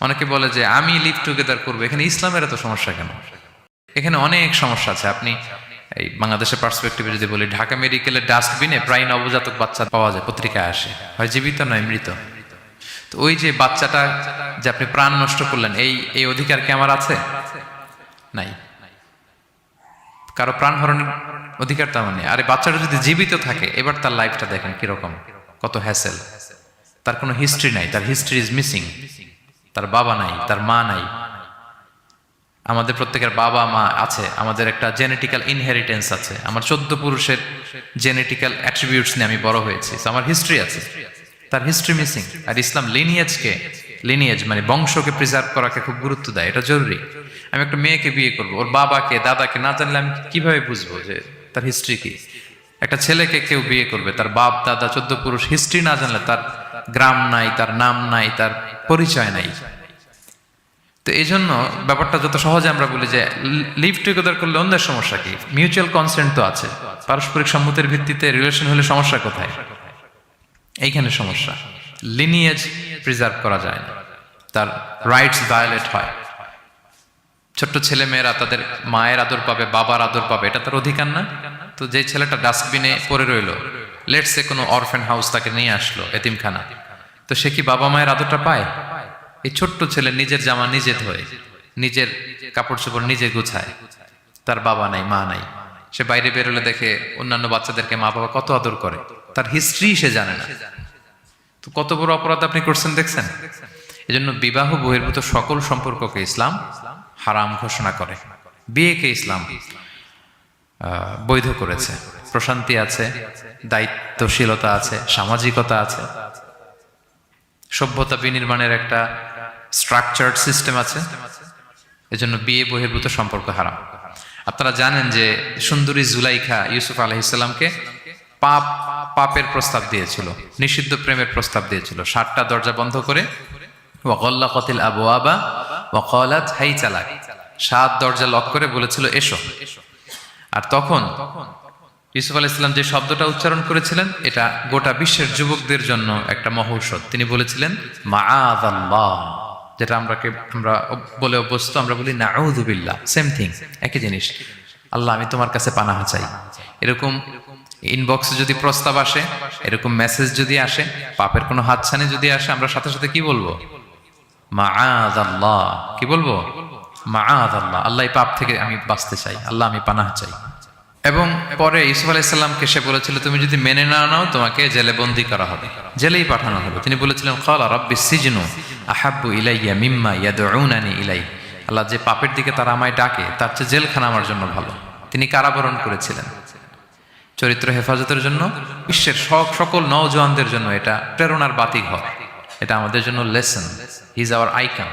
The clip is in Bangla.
অনেকে বলে যে, আমি লিভ টুগেদার করব। এখানে ইসলামের এত সমস্যা কেন? এখানে অনেক সমস্যা আছে। আপনি এই বাংলাদেশের পার্সপেক্টিভে যদি বলি, ঢাকা মেডিকেলের ডাস্টবিনে প্রায় নবজাতক বাচ্চা পাওয়া যায়, পত্রিকায় আসে। হয় জীবিত নয় মৃত? তো ওই যে বাচ্চাটা যে আপনি প্রাণ নষ্ট করলেন, এই এই অধিকার কি আমার আছে? নাই। কারও প্রাণ হরণের অধিকার তো আমার নেই। আরে বাচ্চাটা যদি জীবিত থাকে, এবার তার লাইফটা দেখেন কীরকম, কত হ্যাসেল তার কোনো হিস্ট্রি নাই। তার হিস্ট্রি ইজ মিসিং তার বাবা নাই, তার মা নাই। আমাদের প্রত্যেকের বাবা মা আছে, আমাদের একটা জেনেটিক্যাল ইনহেরিটেন্স আছে। আমার চোদ্দ পুরুষের জেনেটিক্যাল অ্যাট্রিবিউটস নিয়ে আমি বড় হয়েছি। আমার হিস্ট্রি আছে। তার হিস্ট্রি মিসিং আর ইসলাম লিনিয়েজকে লিনিয়েজ মানে বংশকে প্রিজার্ভ করাকে খুব গুরুত্ব দেয়। এটা জরুরি। আমি একটা মেয়েকে বিয়ে করব, ওর বাবাকে, দাদাকে না জানলে আমি কীভাবে বুঝব যে তার হিস্ট্রি কি? একটা ছেলেকে কেউ বিয়ে করবে, তার বাপ, দাদা, চোদ্দ পুরুষ হিস্ট্রি না জানলে তার গ্রাম নাই, তার নাম নাই, তার পরিচয় নাই। তো এই জন্য ব্যাপারটা যত সহজে আমরা বলি যে লিভ টুগেদার করলে অন্যের সমস্যা কি? মিউচুয়াল কনসেন্ট তো আছে। পারস্পরিক সম্মতির ভিত্তিতে রিলেশন হলে সমস্যা কোথায়? এইখানে সমস্যা। লিনিয়েজ প্রিজার্ভ করা যায় না। তার রাইটস ভায়োলেট হয়। ছোট্ট ছেলে মেয়েরা তাদের মায়ের আদর পাবে, বাবার আদর পাবে, এটা তার অধিকার না? তো যে ছেলেটা ডাস্টবিনে পড়ে রইল লেটসে কোনো অরফেন হাউস তাকে নিয়ে আসলো, এতিমখানা। তো সে কি বাবা মায়ের আদরটা পায়? এই ছোট্ট ছেলে নিজের জামা নিজে ধোয়, নিজের কাপড় চোপড় নিজে গুছায়। তার বাবা নাই, মা নাই। সে বাইরে বেরোলে দেখে অন্যান্য বাচ্চাদেরকে মা বাবা কত আদর করে। তার হিস্ট্রি সে জানে না। তো কত বড় অপরাধ আপনি করছেন দেখছেন? এজন্য বিবাহ বহির্ভূত সকল সম্পর্ককে ইসলাম হারাম ঘোষণা করে। বিয়েকে ইসলাম বৈধ করেছে। প্রশান্তি আছে, দায়িত্বশীলতা আছে, সামাজিকতা আছে। সভ্যতা বিনির্মাণের একটা স্ট্রাকচার্ড সিস্টেম আছে। এজন্য বিয়ে বহির্ভূত সম্পর্ক হারাম। আপনারা জানেন যে সুন্দরী জুলাইখা ইউসুফ আলহিসাল্লামকে পাপ, পাপের প্রস্তাব দিয়েছিল, নিষিদ্ধ প্রেমের প্রস্তাব দিয়েছিল। ষাটটা দরজা বন্ধ করে ওয়াকল্লা কতিল আবু আবা ওয়াকলাত হাই চালাক সাত দরজা লক করে বলেছিল এসো এসো। আর তখন ইউসুফ আলাহ ইসলাম যে শব্দটা উচ্চারণ করেছিলেন, এটা গোটা বিশ্বের যুবকদের জন্য একটা মহৌষধ। তিনি বলেছিলেন মা যেটা আমরা আমরা বলে অভ্যস্ত, আমরা বলি নাউদুবিল্লাহ সেম থিং একই জিনিস। আল্লাহ, আমি তোমার কাছে পানাহা চাই। এরকম ইনবক্সে যদি প্রস্তাব আসে, এরকম মেসেজ যদি আসে, পাপের কোনো হাতছানি যদি আসে, আমরা সাথে সাথে কি বলব? মা আল্লাহ কি বলব? মা আল্লাহ আল্লাহ পাপ থেকে আমি বাঁচতে চাই, আল্লাহ আমি পানাহা চাই। এবং পরে ইসুফ আলাইসাল্লামকে সে বলেছিল, তুমি যদি মেনে না নাও, তোমাকে জেলে বন্দি করা হবে। জেলেই পাঠানো হবে তিনি বলেছিলেন খালা রব্বি সিজনু আহাব্বু ইলাইয়া মিম্মা ইয়াদউনানি ইলাই আল্লাহ যে পাপের দিকে তারা আমায় ডাকে, তার চেয়ে জেলখানা আমার জন্য ভালো। তিনি কারাবরণ করেছিলেন। চরিত্র হেফাজতের জন্য, বিশ্বের সব সকল নওজোয়ানদের জন্য এটা প্রেরণার বাতি ঘর এটা আমাদের জন্য লেসন ইজ আওয়ার আইকান